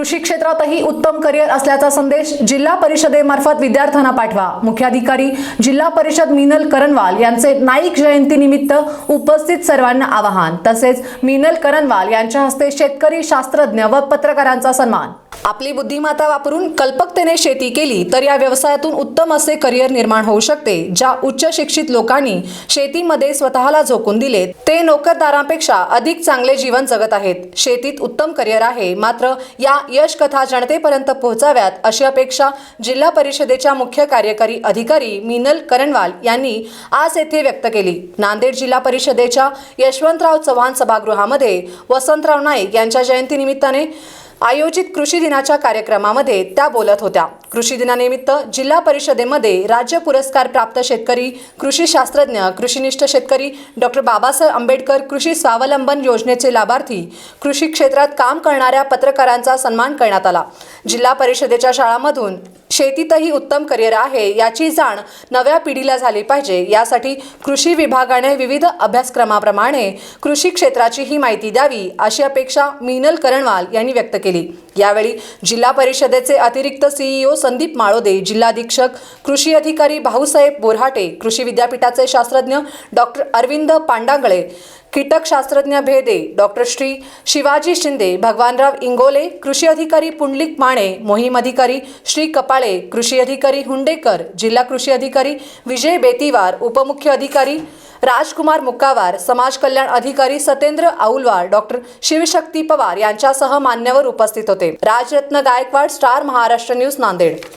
कृषी क्षेत्रातही उत्तम करिअर असल्याचा संदेश जिल्हा परिषदेमार्फत विद्यार्थ्यांना पाठवा. मुख्याधिकारी जिल्हा परिषद मिनल करणवाल यांचे नाईक जयंतीनिमित्त उपस्थित सर्वांना आवाहन. तसेच मिनल करणवाल यांच्या हस्ते शेतकरी शास्त्रज्ञ व पत्रकारांचा सन्मान. आपली बुद्धिमत्ता वापरून कल्पकतेने शेती केली तर या व्यवसायातून उत्तम असे करिअर निर्माण होऊ शकते ज्या उच्च शिक्षित लोकांनी शेतीमध्ये स्वतःला झोकून दिले ते नोकरदारांपेक्षा अधिक चांगले जीवन जगत आहेत. शेतीत उत्तम करिअर आहे मात्र या यश कथा जनतेपर्यंत पोहोचाव्यात अशी अपेक्षा जिल्हा परिषदेच्या मुख्य कार्यकारी अधिकारी मिनल करणवाल यांनी आज येथे व्यक्त केली. नांदेड जिल्हा परिषदेच्या यशवंतराव चव्हाण सभागृहामध्ये वसंतराव नाईक यांच्या जयंतीनिमित्ताने आयोजित कृषी दिनाच्या कार्यक्रमामध्ये त्या बोलत होत्या. कृषी दिनानिमित्त जिल्हा परिषदेमध्ये राज्य पुरस्कार प्राप्त शेतकरी कृषी शास्त्रज्ञ कृषीनिष्ठ शेतकरी डॉक्टर बाबासाहेब आंबेडकर कृषी स्वावलंबन योजनेचे लाभार्थी कृषी क्षेत्रात काम करणाऱ्या पत्रकारांचा सन्मान करण्यात आला. जिल्हा परिषदेच्या शाळांमधून शेतीतही उत्तम करिअर आहे याची जाण नव्या पिढीला झाली पाहिजे. यासाठी कृषी विभागाने विविध अभ्यासक्रमाप्रमाणे कृषी क्षेत्राची ही माहिती द्यावी अशी अपेक्षा मिनल करणवाल यांनी व्यक्त केली. यावेळी जिल्हा परिषदेचे अतिरिक्त सीईओ संदीप माळोदे जिल्हाधीक्षक कृषी अधिकारी भाऊसाहेब बोरहाटे कृषी विद्यापीठाचे शास्त्रज्ञ डॉक्टर अरविंद पांडांगळे कीटकशास्त्रज्ञ भेदे डॉक्टर श्री शिवाजी शिंदे भगवानराव इंगोले कृषी अधिकारी पुंडलिक माने मोहीम अधिकारी श्री कपाळे कृषी अधिकारी हुंडेकर जिल्हा कृषी अधिकारी विजय बेतीवार उपमुख्य अधिकारी राजकुमार मुक्कावार समाज कल्याण अधिकारी सतेंद्र आऊलवार डॉक्टर शिवशक्ती पवार यांच्यासह मान्यवर उपस्थित होते. Rajratna Gaikwad Star Maharashtra News Nanded.